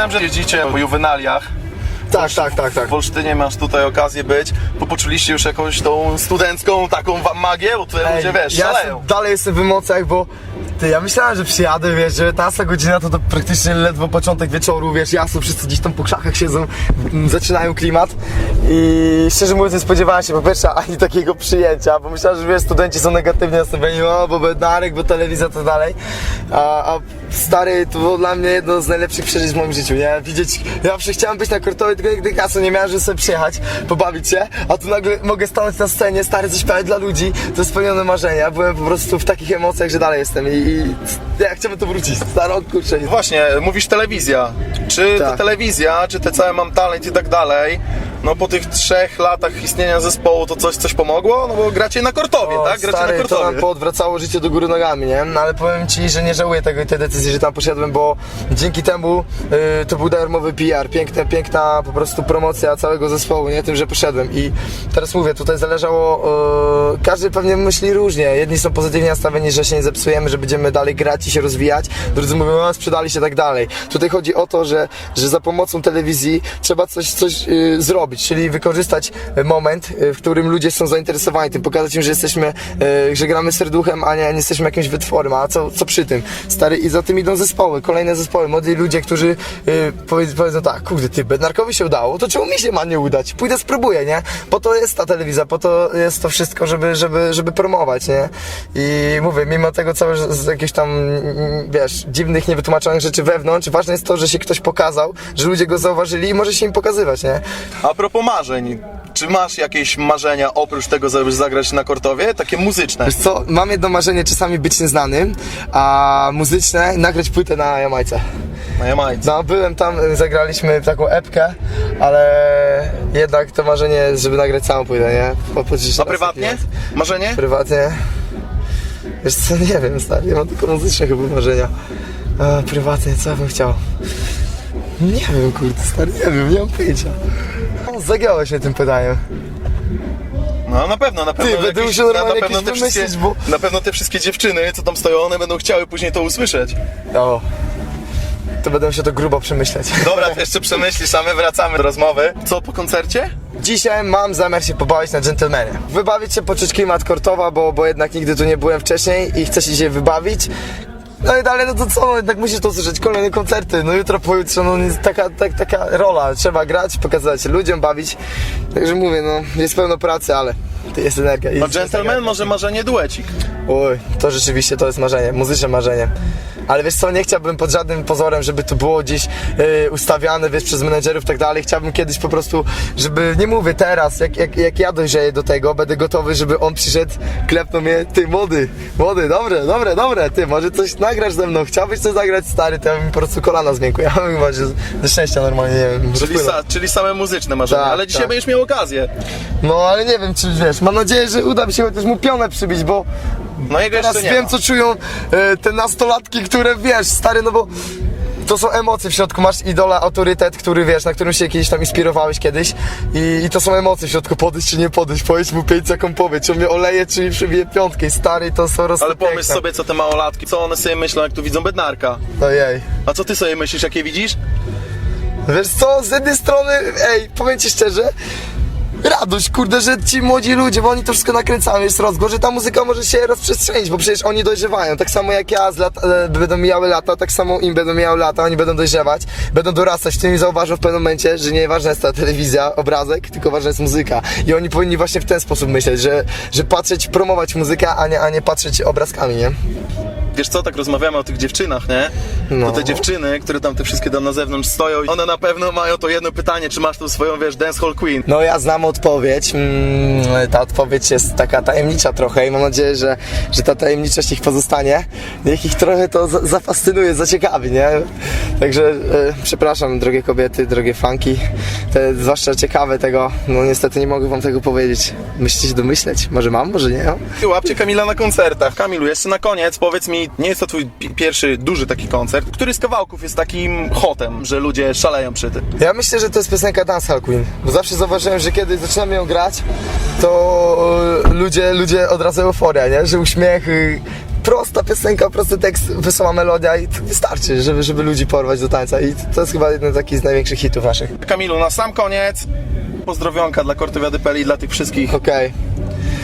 Wiem, że jeździcie po juwenaliach. Tak, tak, tak, tak. W Olsztynie masz tutaj okazję być. Bo poczuliście już jakąś tą studencką taką magię? Bo tutaj ludzie, wiesz, ja szaleją. jestem- dalej jestem w emocjach, bo ty, ja myślałem, że przyjadę, wiesz, 19 godzina to, to praktycznie ledwo początek wieczoru, wiesz, jasno, wszyscy gdzieś tam po krzakach siedzą, m, zaczynają klimat. I szczerze mówiąc nie spodziewałem się po pierwsze ani takiego przyjęcia, bo myślałem, że wiesz, studenci są negatywnie nastawieni, o, bo bednarek, bo telewizja, to dalej, a, a stary, to było dla mnie jedno z najlepszych przeżyć w moim życiu, nie? Widzieć, ja zawsze chciałem być na kortowej, tylko nigdy kasy nie miałem, żeby sobie przyjechać, pobawić się, a tu nagle mogę stanąć na scenie, stary, zaśpiewać dla ludzi, to spełnione marzenie, ja byłem po prostu w takich emocjach, że dalej jestem i, i ja chciałbym to wrócić, stary, o kurczę, Właśnie, mówisz telewizja. Czy ta Tak. telewizja, czy te całe mam talent i tak dalej, no po tych trzech latach istnienia zespołu to coś, coś pomogło? No bo gracie na kortowie, O, tak? Gracie stary, na to kortowie. nam poodwracało życie do góry nogami, nie? No ale powiem ci, że nie żałuję tego i tej decyzji, że tam poszedłem, bo dzięki temu y, to był darmowy PR, piękna, piękna po prostu promocja całego zespołu, nie? Tym, że poszedłem i teraz mówię, tutaj zależało, y, każdy pewnie myśli różnie, jedni są pozytywnie nastawieni, że się nie zepsujemy, że będziemy dalej grać i się rozwijać, drudzy mówią, no sprzedali się tak dalej. Tutaj chodzi o to, że, że za pomocą telewizji trzeba coś, coś y, zrobić, czyli wykorzystać y, moment, y, w którym ludzie są zainteresowani tym, pokazać im, że jesteśmy, y, że gramy serduchem, a nie, nie jesteśmy jakimś wytworem, a co, co przy tym? Stary, i za tym idą zespoły, kolejne zespoły, młodzi ludzie, którzy powiedz, powiedzą tak, kurde, ty, Bednarkowi się udało, to czemu mi się ma nie udać? Pójdę spróbuję, nie? Po to jest ta telewizja, po to jest to wszystko, żeby, żeby, żeby promować, nie? I mówię, mimo tego całe z z jakichś tam, mm, wiesz, dziwnych, niewytłumaczonych rzeczy wewnątrz, ważne jest to, że się ktoś pokazał, że ludzie go zauważyli i może się im pokazywać, nie? A propos marzeń, czy masz jakieś marzenia oprócz tego, żeby zagrać na kortowie? Takie muzyczne. Wiesz co, mam jedno marzenie czasami być nieznanym, a muzyczne nagrać płytę na Jamajce. Na Jamajce. No, byłem tam, zagraliśmy taką epkę, ale jednak to marzenie jest, żeby nagrać całą płytę, nie? Po, po, A prywatnie? Marzenie? Prywatnie? Wiesz co, nie wiem, stary, ja mam tylko muzyczne chyba marzenia. A, prywatnie, co ja bym chciał? Nie wiem, kurde, stary, nie wiem, nie mam pojęcia. Zagiąłeś mnie tym pytaniem. No na pewno, na pewno. Ty, będę jakieś- musiał na, normalnie na pewno jakieś te wszystkie, wymyślić, bo- Na pewno te wszystkie dziewczyny, co tam stoją, one będą chciały później to usłyszeć. O, to będę się to grubo przemyśleć. Dobra, to jeszcze przemyślisz, a my wracamy do rozmowy. Co po koncercie? Dzisiaj mam zamiar się pobawić na dżentelmenie. Wybawić się, poczuć klimat kortowa, bo, bo jednak nigdy tu nie byłem wcześniej i chcę się dzisiaj wybawić. No i dalej, no to co, no jednak musisz to usłyszeć, kolejne koncerty, no jutro, pojutrze, no jest taka, tak, taka rola, trzeba grać, pokazywać się ludziom, bawić. Także mówię, no jest pełno pracy, ale to jest energia. No jest gentleman, energia. może marzenie duecik. Oj, to rzeczywiście to jest marzenie, muzyczne marzenie. Ale wiesz co, nie chciałbym pod żadnym pozorem, żeby to było gdzieś e, ustawiane, wiesz, przez menedżerów i tak dalej. Chciałbym kiedyś po prostu, żeby, nie mówię teraz, jak, jak, jak ja dojrzeję do tego, będę gotowy, żeby on przyszedł, klepnął mnie, ty młody, młody, dobre, dobre, dobre, ty, może coś nagrasz ze mną, chciałbyś coś zagrać, stary, to ja bym po prostu kolana zmiękły, ja bym chyba ze szczęścia normalnie, nie wiem, Czyli, sa, czyli same muzyczne marzenia, Tak, ale dzisiaj tak. będziesz miał okazję. No, ale nie wiem, czy wiesz, mam nadzieję, że uda mi się chociaż mu pionę przybić, bo No jego Teraz jeszcze nie wiem, ma. co czują e, te nastolatki, które wiesz, stary, no bo to są emocje w środku. Masz idola, autorytet, który wiesz, na którym się kiedyś tam inspirowałeś kiedyś i, i to są emocje w środku. Podejść czy nie podejść, powiedz mu pięć jaką powiedz, czy on mnie oleje, czy mi przybije piątkę. I Stary, to są. Ale pomyśl sobie, co te małolatki, co one sobie myślą, jak tu widzą bednarka. Ojej. A co ty sobie myślisz, jakie widzisz? Wiesz co, z jednej strony, ej, powiem ci szczerze, radość, kurde, że ci młodzi ludzie, bo oni to wszystko nakręcają, jest rozgłos, że ta muzyka może się rozprzestrzenić, bo przecież oni dojrzewają, tak samo jak ja, z lat, e, będą mijały lata, tak samo im będą mijały lata, oni będą dojrzewać, będą dorastać, tym zauważą w pewnym momencie, że nie ważna jest ta telewizja, obrazek, tylko ważna jest muzyka. I oni powinni właśnie w ten sposób myśleć, że, że patrzeć, promować muzykę, a nie, a nie patrzeć obrazkami, nie? Wiesz co, tak rozmawiamy o tych dziewczynach, nie? No. To te dziewczyny, które tam te wszystkie tam na zewnątrz stoją, one na pewno mają to jedno pytanie, czy masz tą swoją, wiesz, dancehall queen. No ja znam odpowiedź. Mm, ta odpowiedź jest taka tajemnicza trochę i mam nadzieję, że, że ta tajemniczość ich pozostanie. Niech ich trochę to za- zafascynuje, zaciekawi, nie? Także e, przepraszam, drogie kobiety, drogie fanki. Te, zwłaszcza ciekawe tego, no niestety nie mogę wam tego powiedzieć. Myślicie się domyśleć? Może mam, może nie? I Łapcie Kamila na koncertach. Kamilu, jeszcze na koniec powiedz mi, nie jest to twój pi- pierwszy duży taki koncert, który z kawałków jest takim hotem, że ludzie szaleją przy tym? Ja myślę, że to jest piosenka Dancehall Queen, bo zawsze zauważyłem, że kiedy zaczynam ją grać, to e, ludzie, ludzie od razu euforia, nie? Że uśmiechy, prosta piosenka, prosty tekst, wesoła melodia i to wystarczy, żeby, żeby ludzi porwać do tańca i to jest chyba jeden taki z największych hitów naszych. Kamilu, na sam koniec pozdrowionka dla Kortowiady Peli i dla tych wszystkich Okej.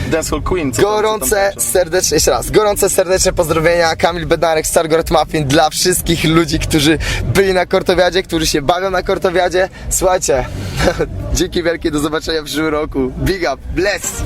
Dancehall queen. co Gorące, tańczą. serdeczne, jeszcze raz, gorące, serdeczne pozdrowienia, Kamil Bednarek, Stargard Muffin dla wszystkich ludzi, którzy byli na Kortowiadzie, którzy się bawią na Kortowiadzie. Słuchajcie, dzięki wielkie, do zobaczenia w przyszłym roku. Big up, bless!